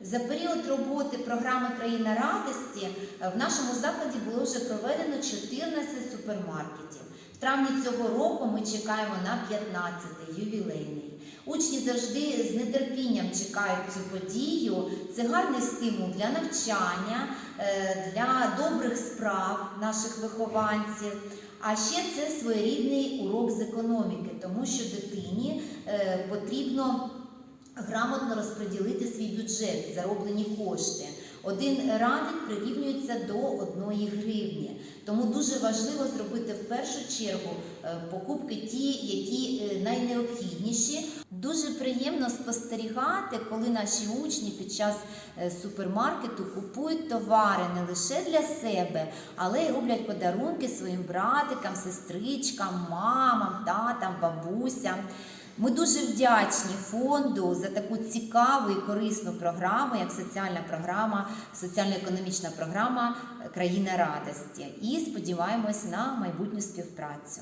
За період роботи програми Країна радості в нашому закладі було вже проведено 14 супермаркетів. В травні цього року ми чекаємо на 15-й ювілейний. Учні завжди з нетерпінням чекають цю подію. Це гарний стимул для навчання, е, для добрих справ наших вихованців. А ще це своєрідний урок з економіки, тому що дитині е, потрібно грамотно розподілити свій бюджет, зароблені кошти. Один радик прирівнюється до одної гривні. Тому дуже важливо зробити в першу чергу е, покупки ті, які е, найнеобхідніші. Дуже приємно спостерігати, коли наші учні під час е, супермаркету купують товари не лише для себе, але й роблять подарунки своїм братикам, сестричкам, мамам, татам, бабусям. Ми дуже вдячні фонду за таку цікаву і корисну програму, як соціальна програма, соціально-економічна програма Країна радості. І сподіваємось на майбутню співпрацю.